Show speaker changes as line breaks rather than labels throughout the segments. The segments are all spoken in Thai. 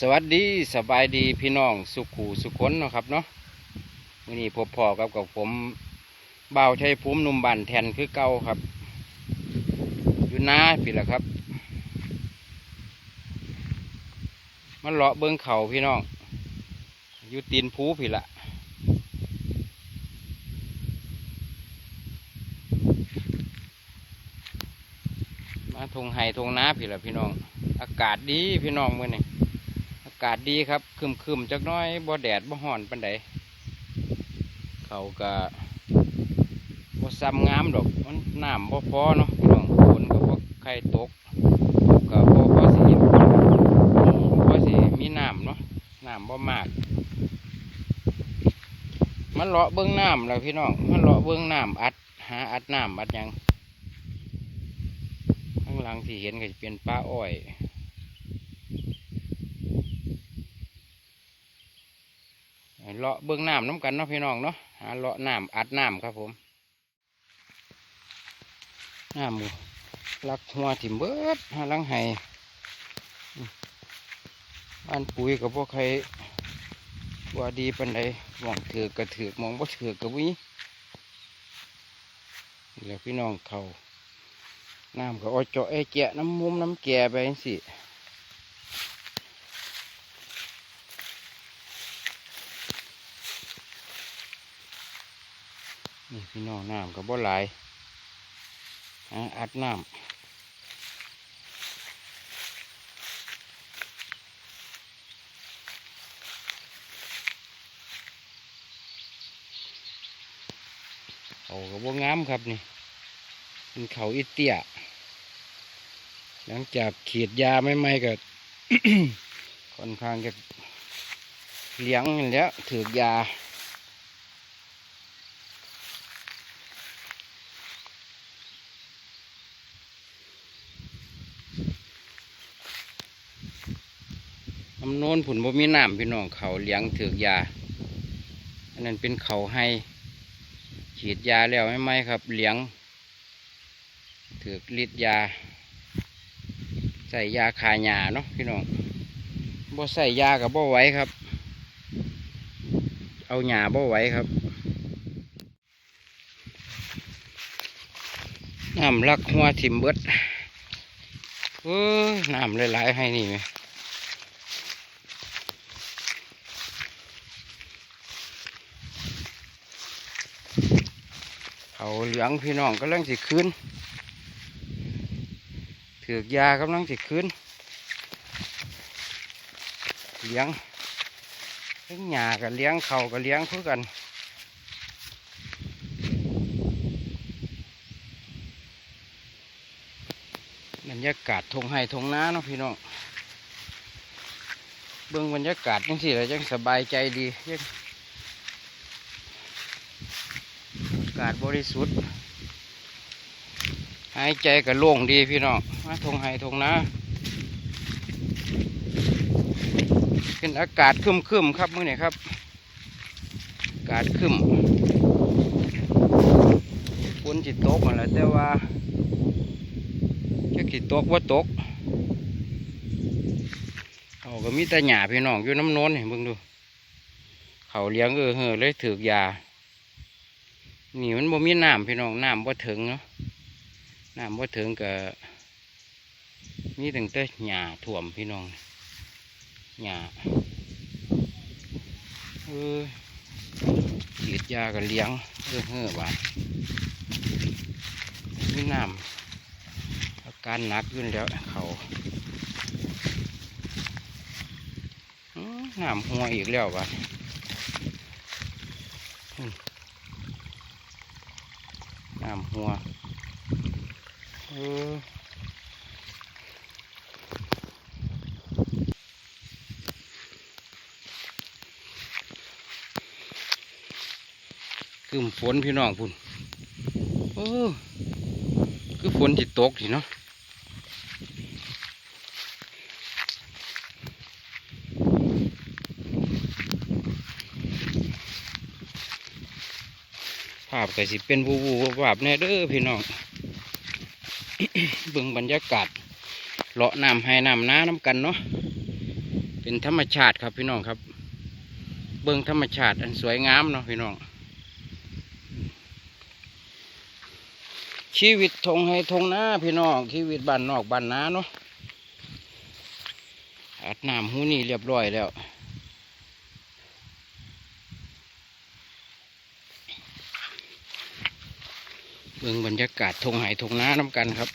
สวัสดีสบายดีพี่น้องสุขูสุขนนะครับเนาะวันนี้พบพอกับกับผมบ่าวชัยภูมิหนุ่มบันแทนคือเก่าครับอยู่นาพี่ละครับ มันเลาะเบิ้งเขาพี่น้องอยู่ตีนภูพี่ละมาทงไห้ทงนาพี่ละพี่น้อง อากาศดีพี่น้องเมื่อนี้ากาศดีครับคึมคึมๆจักน้อยบ่แดดบ่ฮ้อนปันใดเขาก็บ่ซ้ำงามดอกมันน้ำบ่พอเนาะพี่น้องฝนก็บ่ใครตกก็บ่พอสิพอสิมีน้ำเนาะน้ำบ่มากมันเลาะเบื้องน้ำแล้วพี่น้องมันเลาะเบื้องน้ำอัดหาอัดน้ำอัดยังข้างหลังที่เห็นก็จะเป็นป้าอ้อย เลาะเบื้องน้ำน้ำกันเนาะพี่น้องเนาะหาเลาะน้ำอัดน้ำครับผมน้ำมูลักหัวถิ่มเบิดหาลังไห้อืมบ้านปุ๋ยกับพวกใครว่าดีปันใดมองถือกกระถือกมองบ่ถือกกระวิแหละพี่น้องเขาน้ำก็อ้อยเจาะไอ้แกะน้ำมุมน้ำแก่ไปสิ นี่พี่น้องน้ำกับบ่หลายอัดน้ำเขากับบ่งามครับนี่เป็นเขาอิเตียหลังจากขีดยาไม่ไม่ๆก็ค่อนข้างจะเลี้ยงแล้วถือยาำโน้นผุนบ่มีน้ำพี่น้องเขาเลี้ยงถือกยา อันนั้นเป็นเขาให้ฉีดยาแล้วไม่ไหมครับเลี้ยงถือกฤทธิ์ยา ใส่ยาคาหยาเนาะพี่น้องบ่ใส่ยากับบ่ไหวครับ เอาหยาบ่ไหวครับน้ำลักหัวทิมเบิดเอ้ยน้ำหลายๆให้นี่ไหม เขาเหลืองพี่น้องกำลังสิคืนถือกยากำลังสิคืนเลี้ยงเลี้ยงหญ้ากับเลี้ยงเขากับเลี้ยงคือกันบรรยากาศทงไห้ทงน้าเนาะพี่น้องเบิ่งบรรยากาศจังสิแล้วจังสบายใจดียัง อาศบริสุทธิ์ หายใจก็โล่งดีพี่น้องมาทงไห้ทงนาเป็นอากาศครึมๆครับมื้อนี้ครับ อากาศคึมฝนจิตตกมาแล้วแต่ว่าจะจิตตกว่าตกเขาก็มีแต่หญ้าพี่น้องอยู่น้ำโน้นเห็นเบิ่งดู เขาเลี้ยงเออเฮอเลยถือยา นี่มันบ่มีน้ำพี่น้องน้ำบ่ถึงเนาะน้ำบ่ถึงก็มีตั้งแต่หญ้าท่วมพี่น้องหญ้าเออฉีดยาก็เลี้ยงเออเฮ้อบาดมีน้ำอาการหนักขึ้นแล้วเขาน้ำหัวอีกแล้วบาด น้ำหัวเออคือฝนพี่น้องพุ่นโอ้คือฝนจิตกสิเนาะาพก็สิเป็นวูวูวาบแน่เด้อพี่น้องเบิ่งบรรยากาศเลาะน้ำให้น้ำน้าน้ำกันเนาะเป็นธรรมชาติครับพี่น้องครับ เบิ่งธรรมชาติอันสวยงามเนาะพี่น้อง ชีวิตทงให้ทงน้าพี่น้องชีวิตบ้านนอกบ้านนาเนาะอาบน้ำหูนี่เรียบร้อยแล้ว เบิ่งบรรยากาศทงไหทงน้าน้ำกันครับ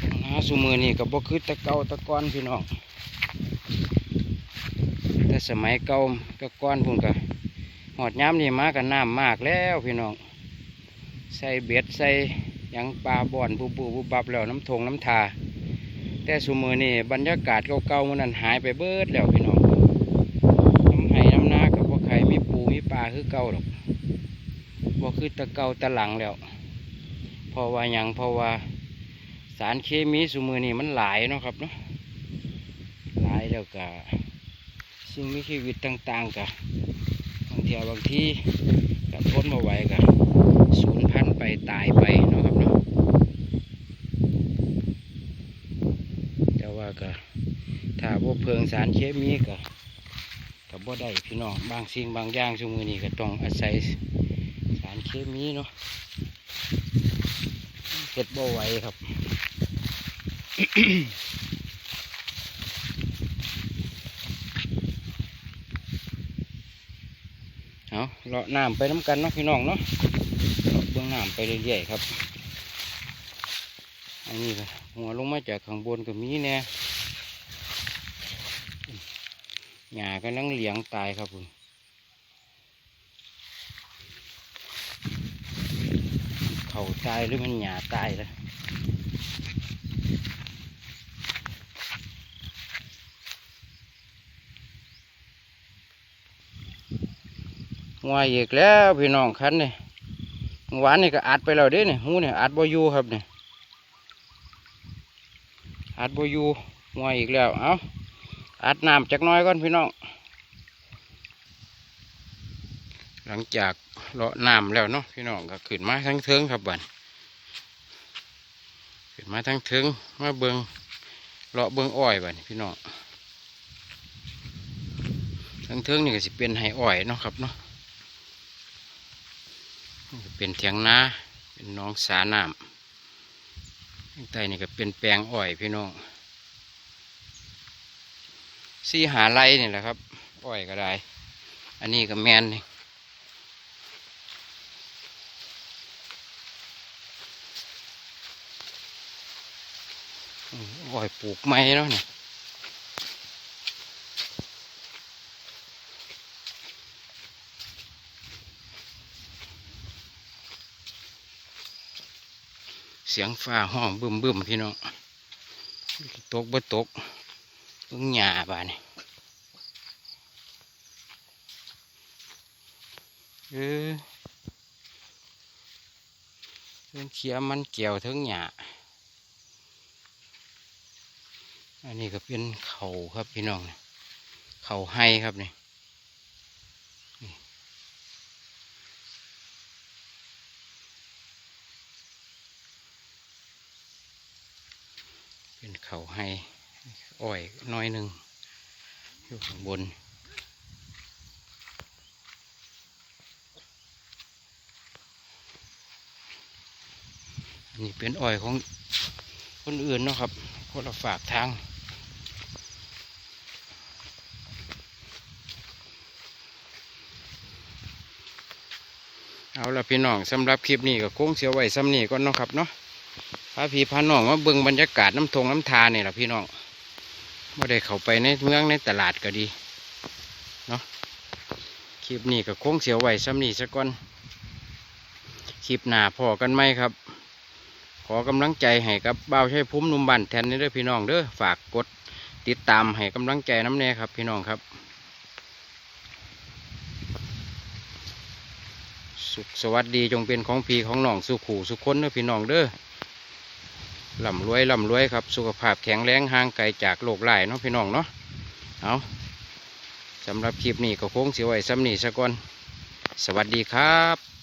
ทงนาสุมือนี่ก็บ่คือตะเกาตะก้อนพี่น้องแต่สมัยเก่าตะก้อนพุ่นก็หอดย้ำนี่มากันน้ำมากแล้วพี่น้อง ใส่เบ็ดใส่ยังปลาบ่อนบูบูบูบับแล้วน้ำทงน้ำทา แต่สุมือนี่บรรยากาศเก่าๆมันนั้นหายไปเบิดแล้วพี่น้อง น้ำไห้น้ำนากับพวกไข่มีปูมีปลาคือเก่าหรอก บ่คือตะเกาตะหลังแล้วเพราะว่ายังเพราะว่า สารเคมีสุมือนี่มันหลายเนาะครับเนาะหลายแล้วก็สิ่งมีชีวิตต่างๆกับบางทีบางที่ก็ทนมาไหวกับสูญพันธุ์ไปตายไปเนาะครับเนาะแต่ว่าก็ถ้าพวกเพลิงสารเคมีก็กับบ่ได้พี่น้องบางสิ่งบางอย่างสมือนี่ก็ต้องอาศัย เคมีเนาะเฮ็ดบ่ไหวครับเอาเลาะน้ำไปน้ำกันเนาะพี่น้องเนาะเลาะเบื้องน้ำไปเรื่อยๆครับ อันนี้ก็หัวลงมาจากข้างบนก็มีแน่หญ้าก็นั่งเหลียงตายครับคุณ เขาตายหรือมันหญ้าตายแล้วงวยอีกแล้วพี่น้องคันนี่เมื่อวานนี่ก็อัดไปแล้วเด้เนี่ยหูเนี่ยอัดบอยู่ครับเนี่ยอัดบอยู่งวยอีกแล้ว เอาอัดน้ำจักน้อยก่อนพี่น้อง หลังจากเลาะน้ำแล้วเนาะพี่น้องก็ขึ้นมาทั้งเทิงครับบันขึ้นมาทั้งเทิงมาเบิงเลาะเบิงอ้อยบันพี่น้องทั้งเทิงนี่ก็สิเป็นไห้อ้อยเนาะครับเนาะนี่ก็เป็นเถียงนาเป็นน้องสาน้ำข้างใต้นี่ก็เป็นแปลงอ้อยพี่น้องซีหาไรนี่แหละครับ อ้อยก็ได้ อันนี้ก็แมนนี่ อืมอ้อยปลูกไม้เนาะนี่ยเสียงฟ้าห้องบึมบึมพี่น้องตกบ่ตกเพิ่งหญ้าบานี่เออเพิ่งเขียมันเกี่ยวถึงหญ้า อันนี้ก็เป็นเขาครับพี่น้องเขาให้ครับนี่เป็นเขาให้อ้อยน้อยหนึ่งอยู่ข้างบนอันนี้เป็นอ้อยของคนอื่นเนาะครับคนละฝากทาง เอาละพี่น้องสำหรับคลิปนี้ก็คงเสียไว้ซ้ำนี่ก่อนนะครับเนาะพาพี่พาน้องมาเบิ่งบรรยากาศน้ำทงน้ำทานี่แหละพี่น้องไม่ได้เข้าไปในเมืองในตลาดก็ดีเนาะคลิปนี้ก็คงเสียไว้ซ้ำนี่ซะก่อนคลิปหน้าพอกันไหมครับ ขอกำลังใจให้กับบ่าวใช้พุ่มหนุ่มบันแทนนี่เด้อพี่น้องเด้อฝากกดติดตามให้กำลังใจน้ำแน่ครับพี่น้องครับ สุขสวัสดีจงเป็นของพี่ของน้องสุขู่สุขคนเด้อพี่น้องเด้อล่ำรวยล่ำรวยครับ สุขภาพแข็งแรงห่างไกลจากโรคร้เนาะพี่น้องเนาะเอาสำหรับคลิปนี้ก็คงเสียไว้ซ้ำนี่ซะก่อน สวัสดีครับ